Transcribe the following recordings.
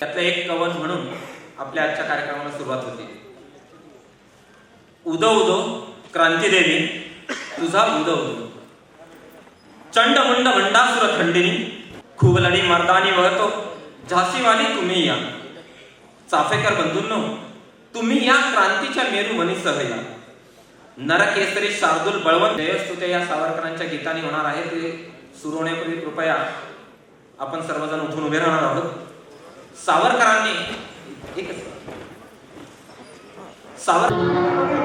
त्यातलं एक कवन म्हणून आपल्या आजच्या कार्यक्रमाला सुरुवात होते. उदो उदो क्रांतीदेवी तुझा उदो उदो. चंड मुंड भंडासुर खंडिनी खुबलडी मर्दानी वळतो झाशीवाली तुम्ही या. चाफेकर बंधूंनो तुम्ही या क्रांतीच्या मेरू मनीसह या. नरकेसरी शार्दूल बळवंत जयस्तुते या सावरकरांच्या गीताने होणार आहे ते सुरू होण्यापूर्वी कृपया आपण सर्वजण उठून उभे राहणार आहोत. सावरकरांनी एकच सावर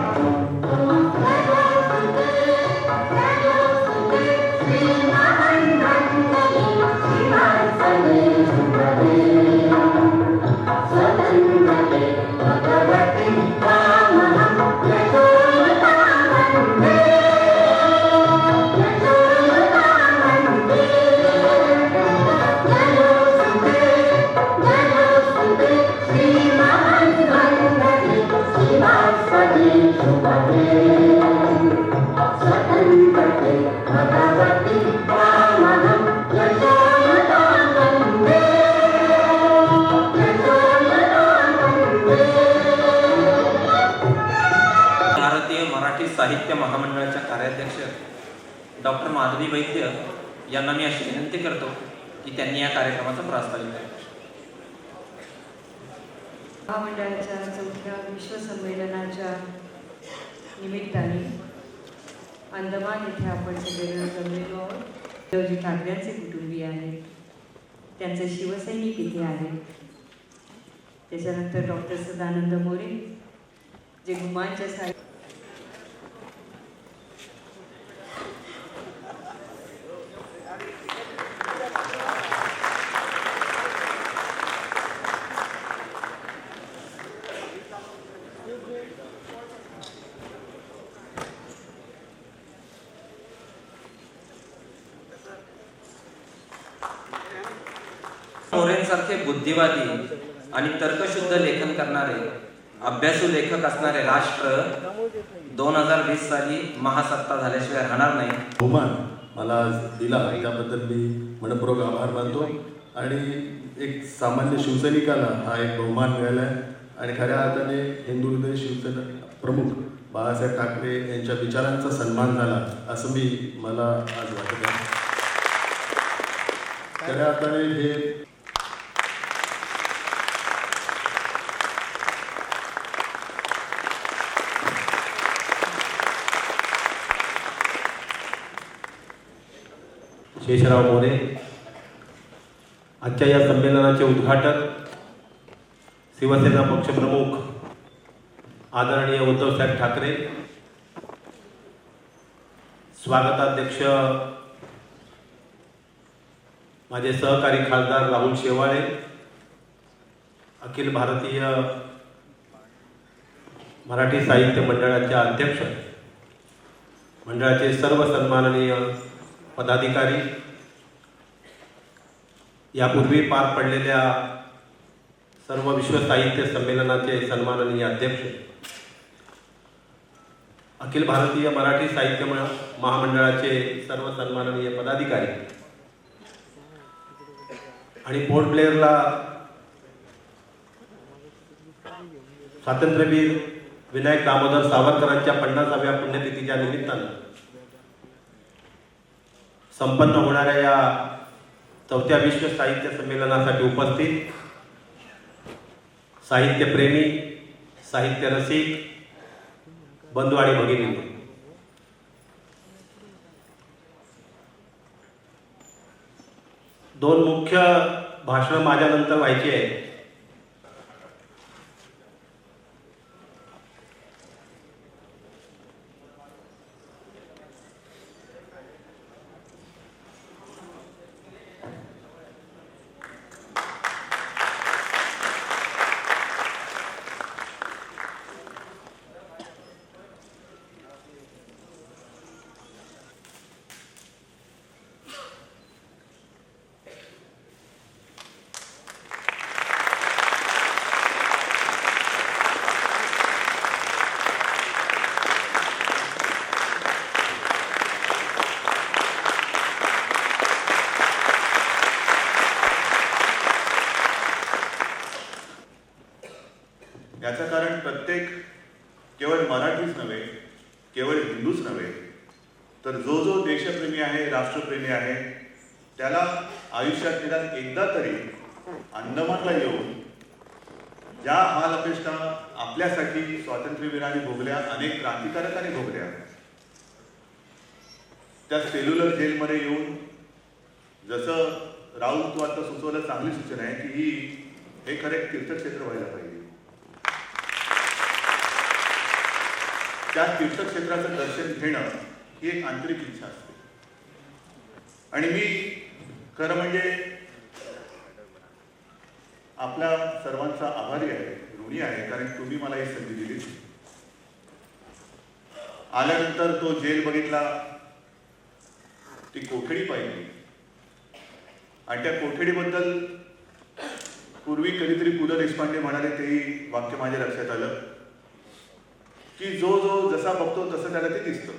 डॉक्टर माधवी वैद्य यांना मी अशी विनंती करतो की त्यांनी या कार्यक्रमाचा प्रास्ताविक करावा महामंडळाच्या चौथ्या विश्वसंमेलनाच्या निमित्ताने अंदमान येथे आपण सगळेजण जमलेलो आहोत. देवजी ठाकरेंचे कुटुंबीय आहेत. त्यांचे शिवसैनिक इथे आहेत. त्याच्यानंतर डॉक्टर सदानंद मोरे जे गुमांच्या साहेब मोरेंसारखे बुद्धिवादी आणि तर्कशुद्ध लेखन करणारे अभ्यासू लेखक असणारे राष्ट्र दोन हजार वीस साली महासत्ता झाल्याशिवाय राहणार नाही. बहुमान मला दिला. त्याबद्दल मी मनपूर्वक आभार मानतो. आणि एक सामान्य शिवसैनिकाला हा एक बहुमान मिळाला आहे. आणि खऱ्या अर्थाने हिंदू हृदय शिवसेना प्रमुख बाळासाहेब ठाकरे यांच्या विचारांचा सन्मान झाला असं मी मला आज वाटत आहे. खऱ्या अर्थाने हे शेषराव मोरे आजच्या या संमेलनाचे उद्घाटक शिवसेना पक्षप्रमुख आदरणीय उद्धवसाहेब ठाकरे स्वागताध्यक्ष माझे सहकारी खासदार राहुल शेवाळे अखिल भारतीय मराठी साहित्य मंडळाचे अध्यक्ष मंडळाचे सर्व सन्माननीय पदाधिकारी यापूर्वी पार पडलेल्या सर्व विश्व साहित्य संमेलनाचे सन्माननीय अध्यक्ष अखिल भारतीय मराठी साहित्य महामंडळाचे सर्व सन्माननीय पदाधिकारी आणि पोर्ट ब्लेअरला स्वातंत्र्यवीर विनायक दामोदर सावरकरांच्या पन्नासाव्या पुण्यतिथीच्या निमित्तानं संपन्न होणाऱ्या या चौथ्या विश्व साहित्य संमेलनासाठी उपस्थित साहित्यप्रेमी साहित्य रसिक बंधू आणि भगिनी दोन मुख्य भाषणं माझ्यानंतर व्हायची आहेत. याचं कारण प्रत्येक केवळ मराठीच नव्हे केवळ हिंदूच नव्हे तर जो जो देशप्रेमी आहे राष्ट्रप्रेमी आहे त्याला आयुष्यात निदान एकदा तरी अंदमानला येऊन ज्या मालअपेष्टा आपल्यासाठी स्वातंत्र्यवीरांनी भोगल्या अनेक क्रांतिकारकांनी भोगल्या. त्या सेल्युलर जेलमध्ये येऊन जसं राहुल तू आता सुचवलं चांगली सूचना आहे की ही हे खरे तीर्थक्षेत्र व्हायला पाहिजे. त्या तीर्थक्षेत्राचं दर्शन घेणं ही एक आंतरिक इच्छा असते. आणि मी खरं म्हणजे आपल्या सर्वांचा आभारी आहे ऋणी आहे कारण तुम्ही मला ही संधी दिली. आल्यानंतर तो जेल बघितला ती कोठडी पाहिली. आणि त्या कोठडीबद्दल पूर्वी कधीतरी पु ल देशपांडे म्हणाले तेही वाक्य माझ्या लक्षात आलं. की जो जो जसा बघतो तसं त्याला ते दिसतं.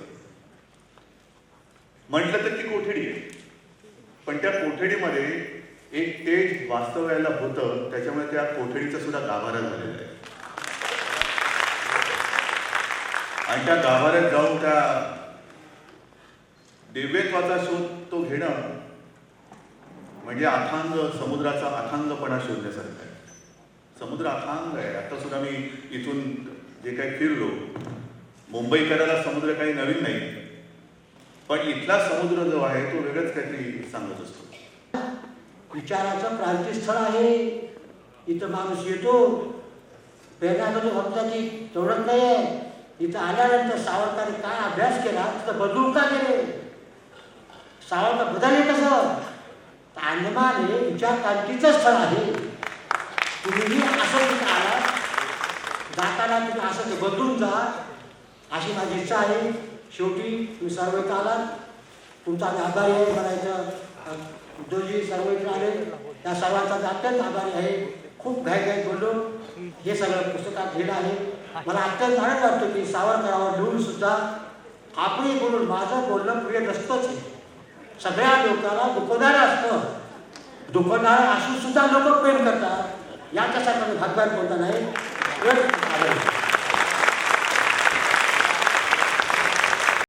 म्हटलं तर ती कोठडी आहे? पण त्या कोठडीमध्ये एक तेज वास्तव्याला होतं त्याच्यामुळे त्या कोठडीचा सुद्धा गाभारा झालेला आहे. आणि त्या गाभाऱ्यात जाऊन त्या दिव्यत्वाचा शोध तो घेणं म्हणजे अथांग समुद्राचा अथांगपणा शोधण्यासारखा आहे. समुद्र अथांग आहे. आता सुद्धा मी इथून जे काही फिरलो मुंबईकराला समुद्र काही नवीन नाही पण इथला समुद्र जो आहे तो वेगळंच काहीतरी सांगत असतो. विचाराचं क्रांतीस्थळ आहे. इथं माणूस येतो. प्रेरणाकडे भक्ताची तेवढंच नाही आहे इथं आल्यानंतर सावरकरांनी काय अभ्यास केला? तिथं बदलून का गेले? सावरकर बदलले कसं? तर अंदमान हे विचार क्रांतीचं स्थळ आहे. तुम्ही असं आला जाताना तुम्ही असं ते बदलून जा. अशी माझी इच्छा आहे. शेवटी तुम्ही सर्व इथं आलात तुमचा आम्ही आभारी आहे म्हणायचं. उद्धवजी सर्व आले. त्या सर्वांचा अत्यंत आभारी आहे. खूप घाई घाई बोललो. हे सगळं पुस्तकात लिहिलं आहे. मला अत्यंत आनंद वाटतो की सावरकरावर लिहून सुद्धा आपली बोलून माझं बोलणं प्रिय नसतंच आहे. सगळ्या लोकांना दुखवणारं असतं. दुखवणारं असून सुद्धा लोक प्रेम करतात. याच्यासाठी भागवान बोलता नाही. उलट आभारी आहे.